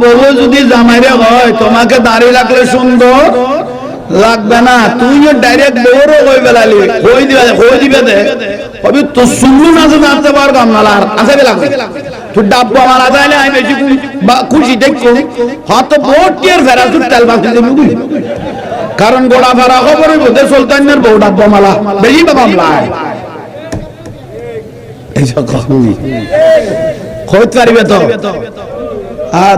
বউ যদি জামাইরে হয়, তোমাকে দাঁড়িয়ে রাখলে সুন্দর। লাগবে না, তুই ডাইরেক্ট বউরও কই বেলালি কই দিবে কই দিবে দে। কবি তো শুনলু না যে জানতে পার না আর আছে বেলা তুই ডাব্বা মারা যাইলে আমি বেশি খুশি বা হত বহুত টিয়ার ফেরা তুই তেল বাকি দেবি কারণ গোড়া খবরের মধ্যে সুলতানের বউ ডাব্বা মালা বেশি পারিবে তো? হ্যাঁ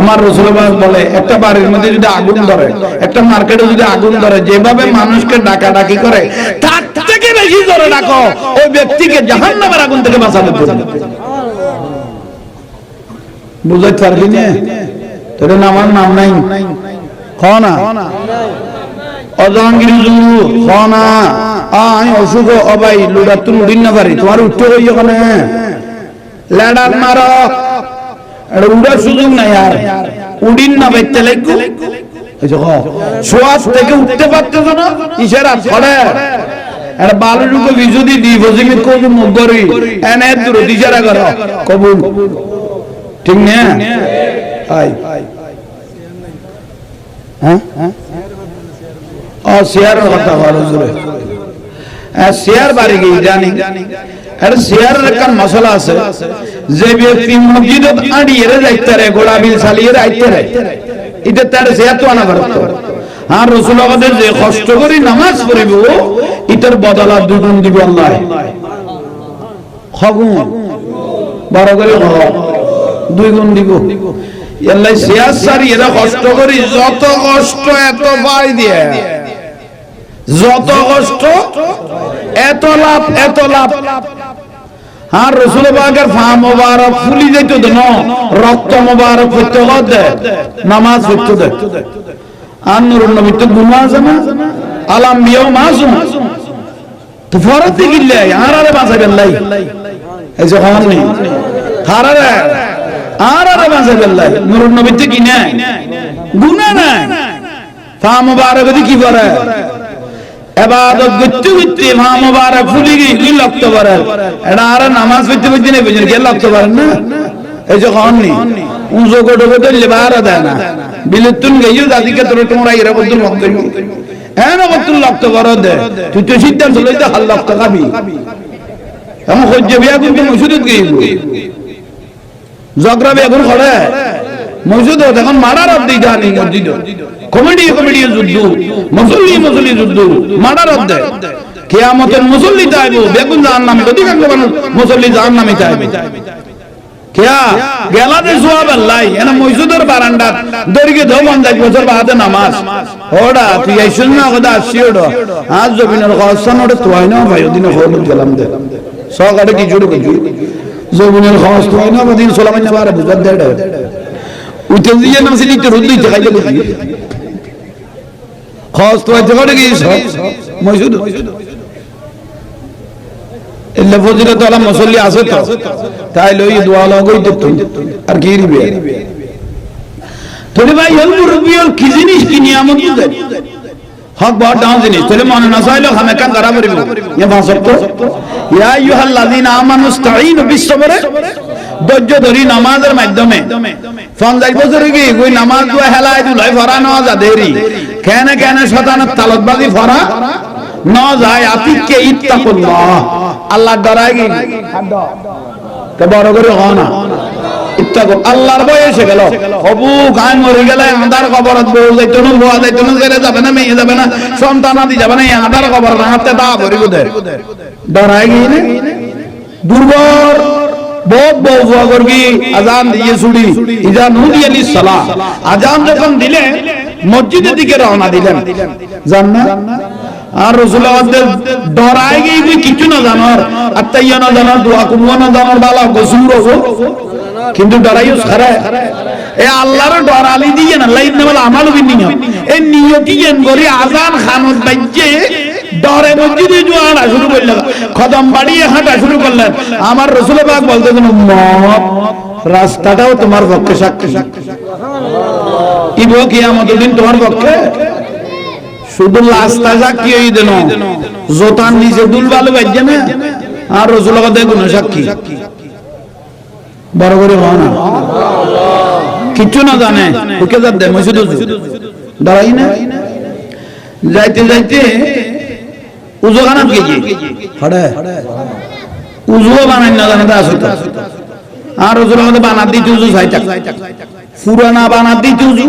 আমার রসুলবাস বলে, একটা বাড়ির মধ্যে যদি আগুন ধরে, একটা মার্কেটে যদি আগুন ধরে, যেভাবে মানুষকে ডাকাডাকি করে, তার থেকে বেশি ধরে ডাকো। ওই ব্যক্তিকে জাহান নামের আগুন থেকে বাঁচাতে পারবে বুঝাইতে পারবি না? আমার নাম নাই। খ না? অজহাঙ্গীর জুলু খ না? আই অসুখ, অবাই, লুডার তুমি উড়িন না পারি। তোমার উঠতে হই ওখানে লেডার মারো। এটা উড়ার সুযোগ নাই আর। উড়িন না বাইতে লাগবো। শোয়ার থেকে উঠতে পারতেছ না? কিসের আর বিজুদি দি বজিমিত কোজ মুখ করি। এনে দূর দিশারা করো। ঠিক না? হ্যাঁ? শেয়ারের কথা বলো জুড়ে শেয়ার বাড়ি গিয়ে জানি। আর শেয়ারের একটা মশলা আছে যে ব্যক্তি মসজিদত আড়িয়ে যাইতে রে গোড়া বিল চালিয়ে যাইতে রে। এটা তার শেয়ার তো আনা ভারত। আর রসুল আমাদের যে কষ্ট করে নামাজ পড়িব এটার বদলা দুগুণ দিব আল্লাহ। খগুন বড় করে দুই গুণ দিব। আল্লাহ শেয়ার সারি, এরা কষ্ট করি, যত কষ্ট এত পাই দিয়ে। যত কষ্ট এত লাভ এত লাভ। আর রসুল বাগের ফা মোবারক ফুলি যেত দেন রক্ত মোবারক হইতে দে, নামাজ হইতে দে। আর নুর নবী তো গুমা আছে না আলাম বিয়াও মাসুম। তো ফরত গিল্লে আর আরে বাঁচাবেন লাই। এই যে হন নেই হারারে। আর আরে বাঁচাবেন লাই নুর নবী তো কি নাই গুনাহ নাই। ফা মোবারক কি করে? এবাদত করতে করতে মা মোবারক ফুলি গিয়ে কি লাগতে পারে এটা আর নামাজ পড়তে পড়তে নেই, বুঝলেন কে লাগতে পারেন না? এই যে হননি উঁচু কোটো কোটো লেবার দেয় না। বিলুতুন গেইও দাদিকে তোর তোমরা এরা বলতুন মত হ্যাঁ না বলতুন লাগতে পারো দে। তুই তো সিদ্ধান্ত লইতে হাল লাগতে খাবি। এমন সহ্য বিয়া কিন্তু মসুদত গেইব জগরা এখন খড়ে। মসজিদ এখন মারার অর্ধেক জানি মসজিদ কমেডি কমেডি যুদ্ধ। মুসল্লি মুসল্লি যুদ্ধ। মারার অর্ধেক কেয়ামতের মুসল্লি চাইব বেগুন জাহান নামে অধিকাংশ মানুষ মুসল্লি জাহান নামে চাইবে কেয়া গেলাতে সোয়াব আল্লাহ। এনা মসজিদের বারান্দা দরিকে বছর বাদে নামাজ। ওডা, তুই আইসুন না কথা আজ জমিনের খরচান ওটা না ভাই, ওদিনে হলুদ গেলাম দে। সকালে কি জুড়ে কিছু জমিনের খরচ তোয়াই না ওদিন সোলামান্য বারে বুঝার দেড় উঠে দিয়ে নাম সিলি একটু রুদ্দি দেখাইতে বুঝি খরচ তো করে গিয়েছ। মসজিদ এলে ফজিলত ওলা মুসল্লি আছে তো। তাই লই দোয়া লগই দিত আর কি রিবে তোরে ভাই হল মুরব্বি হল কি জিনিস কি নিয়ামত বুঝে? হক বহুত ডাউন জিনিস তোরে মনে না চাইলো হামে কান করা পারিব ইয়া ভাষক তো ইয়া আইয়ুহাল্লাযিনা আমানু ইসতাঈনু বিস-সাবরি। ধৈর্য ধরি নামাজের মাধ্যমে। পঞ্চাশ বছরে কি ওই নামাজ দুয়া হেলাই দুলাই ফরা নেওয়া যা দেরি। কেন কেন শতানের তালতবাজি ফরা ন যায়, আতিককে ইত্তাকুল্লাহ। আল্লাহ ডরায় কি বড় করে হ না। আল্লাহর গেল। হবু গায় মরে গেলে আধার ছেলে যাবে না, মেয়ে যাবে না, সন্তান আদি যাবে না আধার খবর না হাতে দা ভরি কি দুর্বল। আজান দিলে, মসজিদের দিকে রওনা দিলেন। আর গিয়ে কিছু না জানার, আত্মাইয়া না জানার, দোয়া কুমুয়া না জানার, বালা গসুর কিন্তু ডরাইও খারায় এ আল্লাহর ডরালি দিয়ে না, লাইন না বলে আমারও বিনিয়ম এই নিয়তি যেন করে আজান খানত বাইজে ডরে মসজিদে জোয়ারা শুরু করলেন। কদম বাড়িয়ে হাঁটা শুরু করলেন। আমার রসুল পাক বলতে মত রাস্তাটাও তোমার পক্ষে সাক্ষী। ইব কি আমাদের দিন তোমার পক্ষে। শুধু রাস্তা সাক্ষী হই দেন। জোতার নিচে দুল ভালো বাজছে না, আর রসুল দেখুন সাক্ষী। বড় করে না। কিচ্ছু না জানে, ওকে যা দেয়, মসজিদ দাঁড়াই না। যাইতে যাইতে উজু হড়ে। উজুও বানাই না জানে তা আসো তো আর রসুল আমাদের বানাত দিতে উজু চাইতা পুরানা বানাত দিতে উজু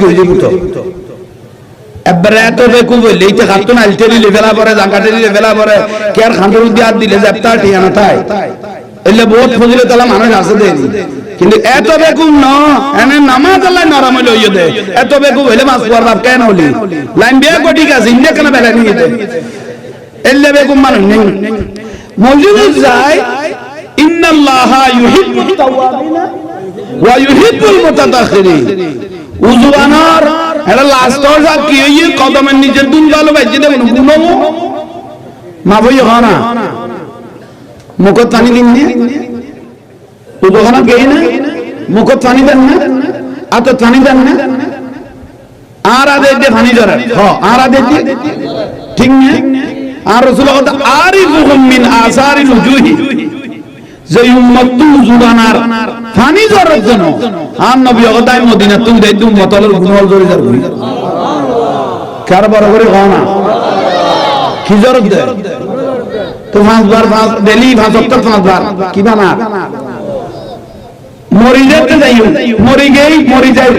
হয়ে যাব তো এবারে এত বেকুব হইলে এইটা খাতো না আলটেরি লেভেলা পরে জাঙ্গাটেরি লেভেলা পরে, কে আর উদ্দি আর দিলে জ্যাপ্তা ঠিয়ানা তাই? এলে বহুত ফজিলে তালা মানুষ আছে দেনি। কিন্তু এত বেকুব ন, এনে নামাজ আল্লাহ নরম হইলে হইয়ে দে। এত বেকুব হইলে মাছ পর বাপ কেন হলি? লাইন বিয়ে কোটি আছে ইন্ডিয়া কেন বেলা নিয়ে দে? এলে বেকুব মানুষ নেই। মসজিদে যায়, ইন্নাল্লাহা ইউহিব্বুত তাওয়াবিনা ওয়া ইউহিব্বুল মুতাতাখিরিন। উযু বানার এটা লাস্ট সব কি হইয়ে কদমের নিচে দুল ভালো বাইজে দেবেনগুলো মা বই হনা মুখত পানি দিন নে। উযু খানা গেই না। মুখত পানি দেন না। আত পানি দেন না। আর আদে দে পানি ধরে। হ, আর আদে দে ঠিক না? আর রাসূল কথা মিন উজুহি উম্মত জরার জন্য। আর নবী অগদাই মদিনা, তুমি দেই দুম মতলের জরি যার গুই কার বড় করে কি দে তো কি বানা? মরি যেতে যাই মরি গেই মরি যাই।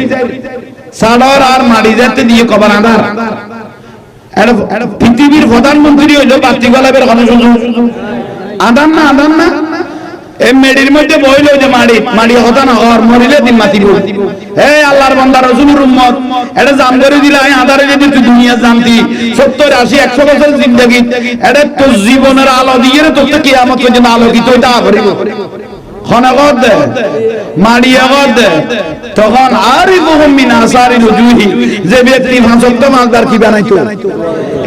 সাডর আর মারি যেতে দিয়ে কবার আধার। পৃথিবীর প্রধানমন্ত্রী হইল বাতি গলাবের কথা শুধু আদান না আদান না? এই মেডির মধ্যে বইল যে মাড়ি মাড়ি হতা না হর মরিলে দিন মাতিব। হে আল্লাহর বান্দা রসুলের উম্মত এটা জাম করে দিলে আই আদারে যদি তুই দুনিয়া জানতি 70 80 100 বছর জিন্দেগি এটা তোর জীবনের আলো দিয়ে তোর তো কিয়ামত পর্যন্ত আলোকিত এটা করিব দে মাড়িয়াগত দে। তখন বহুম মিন আসারি রুজুহি যে ব্যক্তি ভাঁসক্ত মাছদার কি বানাইতো?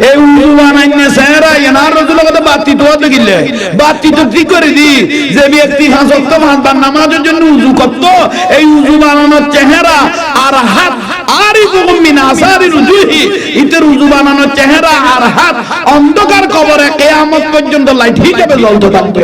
এই উজু বানাইনে সেরা এনার রজুল কথা বাতি তো হতে গিলে। বাতি তো করে দি? যে ব্যক্তি ভাঁসক্ত মাছদার নামাজের জন্য উজু করত, এই উজু বানানোর চেহারা আর হাত চেহারা আর হাত অন্ধকার কবরে কেয়ামত পর্যন্ত লাইট হিসেবে জ্বলতে থাকবে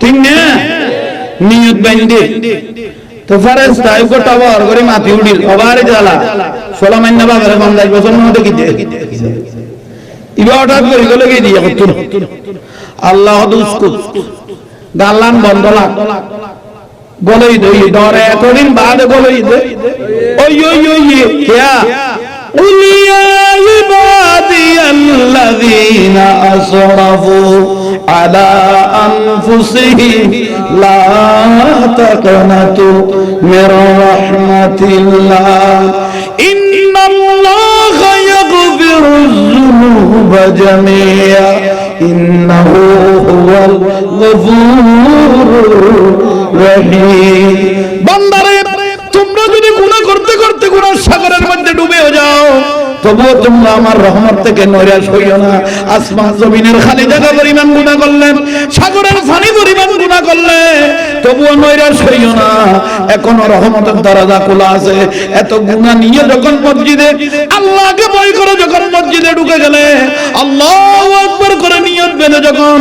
ঠিক না? নিয়ত বাইন্দে তো ফারেস তাই গোটা বর করে মাতি উড়িল অবারে জ্বালা। সোলা মান্য বাবার পঞ্চাশ বছর মতো কি দিয়ে? ইবা হঠাৎ করে গেলে কি দিয়ে? তুন আল্লাহ দুস্কুত। গাল্লান বন্ধ লাগ গলই দই ডরে এতদিন বাদ গলই দই ওই ওই ওই কে? উলিয়া عبادي الذين أسرفوا على أنفسهم لا تقنطوا من رحمة الله إن الله يغفر الذنوب جميعا إنه هو الغفور الرحيم بندر তোমরা যদি গুনাহ করতে করতে গুনার সাগরের মধ্যে ডুবে যাও তবুও তোমরা আমার রহমত থেকে নৈরাশ হইও না। আসমান জমিনের খালি জায়গা পরিমাণ গুণা করলেন সাগরের পানি পরিমাণ গুণা করলে তবুও নৈরাশ হইও না। এখনও রহমতের দরজা খোলা আছে। এত গুণা নিয়ে যখন মসজিদে আল্লাহকে ভয় করে যখন মসজিদে ঢুকে গেলে, আল্লাহ আকবার করে নিয়ত বেঁধে যখন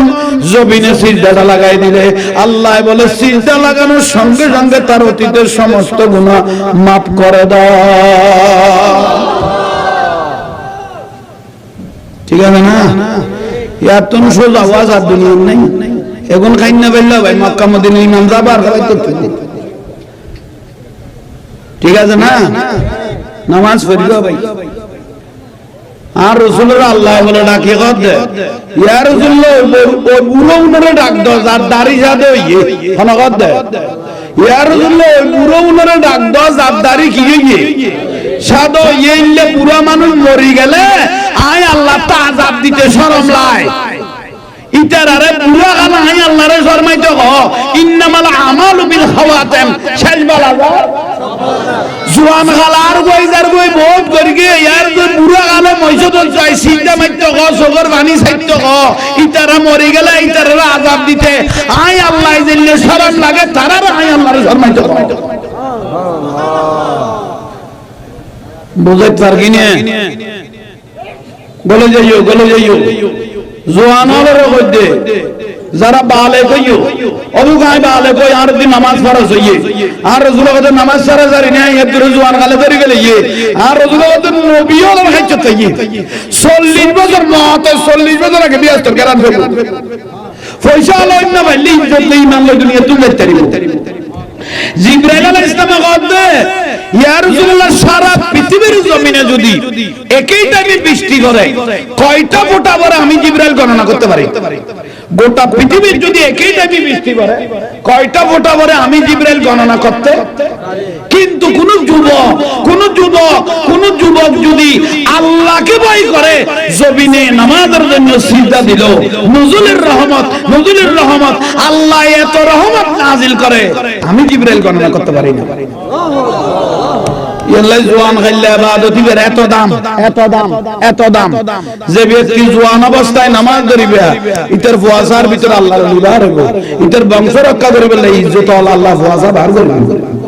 জমিনে সিজদাটা লাগাই দিলে, আল্লাহ বলে, সিজদা লাগানোর সঙ্গে সঙ্গে তার অতীতের সমস্ত গুণা মাফ করে দাও ঠিক আছে না ইয়ার ডাকি দাড়ি কি সাদো ইয়ে মানুষ মরি গেলে আয় আল্লাহ, তা আজাব দিতে শরম লাই। ইটার আরে গালা আয় আল্লাহ রে শরমাইতে হ ইন্নামাল আমালু বিল খাওয়াতেম। শেষ বলা জোয়ান গালার গই, যার গই বহুত করি গে ইয়ার গই বুড়া গালে মইসত চাই সিদ্ধা মাইত্য গ সগর বানি সাইত্য গ। ইতারা মরি গেলে ইতারা আজাব দিতে। আয় আল্লাহ দিলে শরম লাগে তারা আয় আল্লাহর শরমাইতে গ। বুঝাইতে গলে যাইও গলে যাইও। জোয়ান হলের মধ্যে যারা বালে কইও অবু গায় বালে কই, আর দিন নামাজ ফরজ হইয়ে, আর রাসূল কত নামাজ সারা জারি নাই এদের জোয়ান গালে ধরে গেলে ইয়ে আর রাসূল কত নবী হল তাইয়ে 40 বছর মত 40 বছর আগে বিয়াস তোর গেরান ফেল পয়সা লইন না ভাই ইজ্জত নেই মান লই দুনিয়া তুমি তারিব জিব্রাইল আলাইহিস সালাম কইতে সারা পৃথিবীর জমিনে যদি একই টাইমে বৃষ্টি করে কয়টা ফোঁটা পরে আমি জিব্রাইল গণনা করতে পারি? গোটা পৃথিবীর যদি একই টাইমে বৃষ্টি করে কয়টা ফোঁটা পরে আমি জিব্রাইল গণনা করতে? কোন যুবক কোন যুবক কোন যুবক যদি আল্লাহকে ভয় করে, জমিনে নামাজের জন্য দিল, নজরুলের রহমত নজরুলের রহমত, আল্লাহ এত রহমত নাজিল করে, আমি জিব্রাইল গণনা করতে পারি না। দাম, এত দাম এত দাম। নামাজ বংশ রক্ষা করিবে ইজ্জত আল্লাহ কোন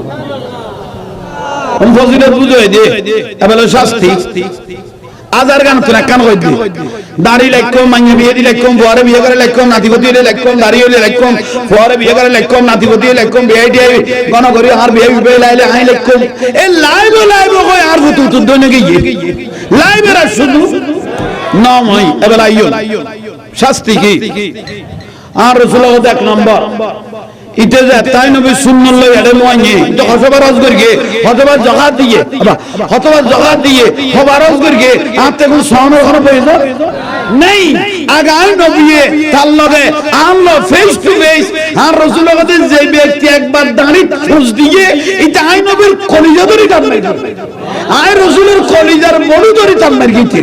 ফজিলত বুঝাই দে এবেলে শাস্তি। কান কই দি। দাড়ি লাইকম মাইয়া বিয়ে দি লাইকম ফুয়ারে বিয়ে করে লাইকম নাতিপতি হইলে লাইকম দাড়ি হইলে লাইকম ফুয়ারে বিয়ে করে লাইকম নাতিপতি হইলে লাইকম বিয়ে লাইলে আই লাইকম এ লাইব লাইব কই, আর ফুতু তুই দনে গিয়ে? লাইব এরা শুধু। নমই এবেলা আইও শাস্তি কি? আর রাসূলুল্লাহ এক নম্বর। ইতে যে তাই নবী সুন্নাত লই এড়ে মোয়াইয়ে তো দিয়ে আবা হসবার নেই। ফেস টু ফেস আর রাসূলের কাছে যে ব্যক্তি একবার দাঁড়ি এটা আই নবীর কলিজা ধরে টানবে আই রাসূলের কলিজার বড়ি ধরে টানবে গিতে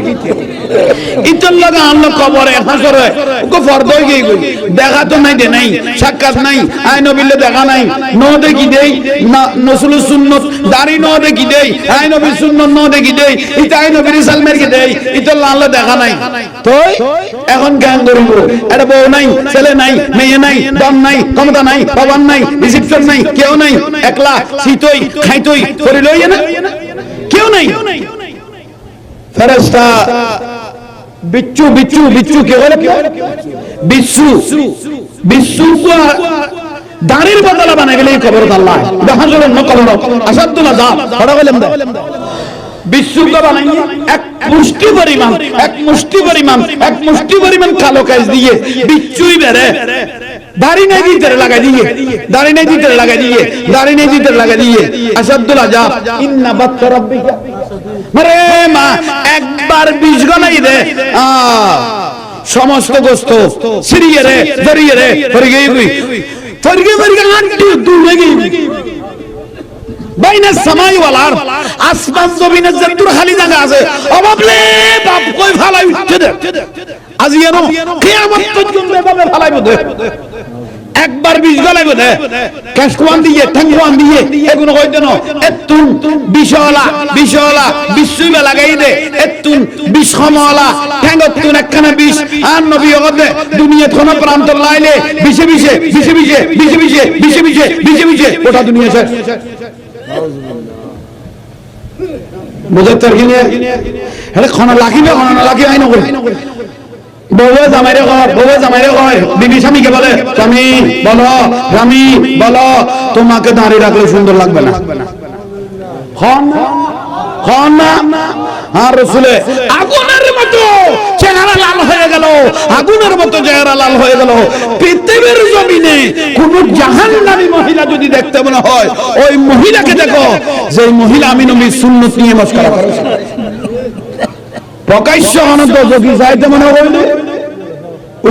ইতর লগে আনলো কবরে হাসরে হয়ে নাই দে নাই, সাক্ষাৎ নাই আই নবীলে দেখা নাই। ন দেখি দেই? না নসুল সুন্নত, দাড়ি ন দেখি দেই? আই সুন্নত ন দেখি দেই? ইতা আই নবীর সালমের কি দেই? লাল্লা দেখা নাই। এখন জ্ঞান করিব। এটা বউ নাই, ছেলে নাই, মেয়ে নাই, দম নাই, ক্ষমতা নাই ভবন নাই, রিসিপশন নাই, কেউ নাই। একলা শীতই খাইতই করে লই না? কেউ নাই। ফেরেশতা বিচ্ছু বিচ্ছু বিচ্ছু কে বলে বিচ্ছু। বিচ্ছু দাঁড়ির বদলা বানাই গেলে কবর আল্লাহ। দেখা জন্য ন কবর আসাদুল্লাহ যা বড় বলেন বিশ্বকে বানাই এক মুষ্টি পরিমাণ, এক মুষ্টি পরিমাণ, এক মুষ্টি পরিমাণ কালো কাজ দিয়ে বিচ্ছুই বেড়ে। দাড়ি নেই दी লাগাই দিয়ে। দাড়ি নেই नहीं লাগাই দিয়ে। দাড়ি নেই दाढ़ी नहीं দিয়ে। আসাদুল্লাহ আচ্ছা, যা। ইন্না বাত अजाब इन्ना बत्तर रब्बी मरे मां সমস্ত গোস্ত সিরিয়ে রে ধরিয়ে রে ফর গই গই ফর গই ফর গই আন্টি দুনে গই বাইনা সময় ওয়ালার আসমান জমিনে যে খালি জায়গা আছে অবাবলে বাপ কই ভালাই উঠছে দে আজি এনো কিয়ামত পর্যন্ত এভাবে ফালাইব দে। একবার বিষ গলাইব দে। ক্যাশকুয়ান দিয়ে ঠ্যাঙ্গুয়ান দিয়ে এগুলো কই দেন এতুন বিশলা বিশলা বিশ্বইবা লাগাই দে। এতুন বিষ সমলা ঠ্যাঙ্গতুন একখানা বিষ। আর নবী ওগদে দুনিয়া কোন প্রান্ত লাইলে বিশে বিশে বিশে বিশে বিশে বিশে বিশে বিশে বিশে বিশে ওটা দুনিয়া শেষ। বুঝতে পারছি না? এটা খনা লাগিবে খনা লাগি আইন করে। বউয়ে জামাইরে কর বউয়ে জামাইরে কয় বিবি স্বামীকে বলে, স্বামী, বলো স্বামী বলো, তোমাকে দাঁড়িয়ে রাখলে সুন্দর লাগবে না। আর রসুলে, আগুনের মতো চেহারা লাল হয়ে গেল, আগুনের মতো চেহারা লাল হয়ে গেল। পৃথিবীর জমিনে কোন জাহান্নামী মহিলা যদি দেখতে মনে হয়, ওই মহিলাকে দেখো যে মহিলা আমি নবী সুন্নত নিয়ে মস্করা প্রকাশ্য আনন্দ যদি চাইতে মনে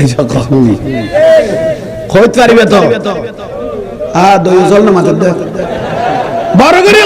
এইসব কথা কইতে পারিবে তো? আ দই জল না মাথা দে। বড় করে